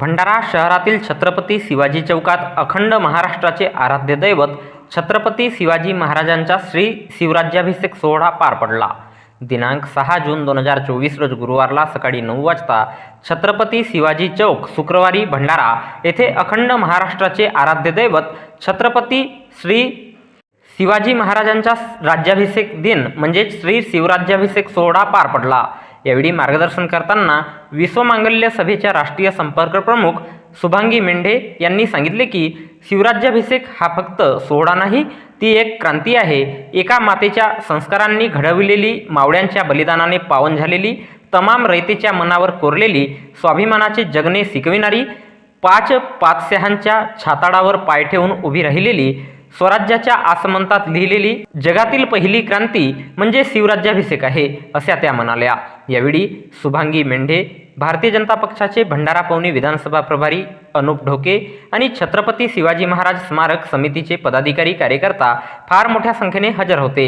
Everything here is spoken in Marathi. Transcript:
भंडारा शहरातील छत्रपती शिवाजी चौकात अखंड महाराष्ट्राचे आराध्य दैवत छत्रपती शिवाजी महाराजांचा श्री शिवराज्याभिषेक सोहळा पार पडला. दिनांक सहा जून दोन हजार चोवीस रोज गुरुवारला सकाळी नऊ वाजता छत्रपती शिवाजी चौक शुक्रवारी भंडारा येथे अखंड महाराष्ट्राचे आराध्य दैवत छत्रपती श्री शिवाजी महाराजांचा राज्याभिषेक दिन म्हणजेच श्री शिवराज्याभिषेक सोहळा पार पडला. यावेळी मार्गदर्शन करताना विश्वमांगल्य सभेच्या राष्ट्रीय संपर्क प्रमुख शुभांगी मेंढे यांनी सांगितले की शिवराज्याभिषेक हा फक्त सोहळा नाही ती एक क्रांती आहे. एका मातेच्या संस्कारांनी घडविलेली मावळ्यांच्या बलिदानाने पावन झालेली तमाम रयतेच्या मनावर कोरलेली स्वाभिमानाचे जगणे शिकविणारी पाच पाचशहांच्या छाताडावर पाय ठेवून उभी राहिलेली स्वराज्याच्या आसमंतात लिहिलेली जगातील पहिली क्रांती म्हणजे शिवराज्याभिषेक आहे अशा त्या म्हणाल्या. यावेळी शुभांगी मेंढे भारतीय जनता पक्षाचे भंडारा पवनी विधानसभा प्रभारी अनुप ढोके आणि छत्रपती शिवाजी महाराज स्मारक समितीचे पदाधिकारी कार्यकर्ता फार मोठ्या संख्येने हजर होते.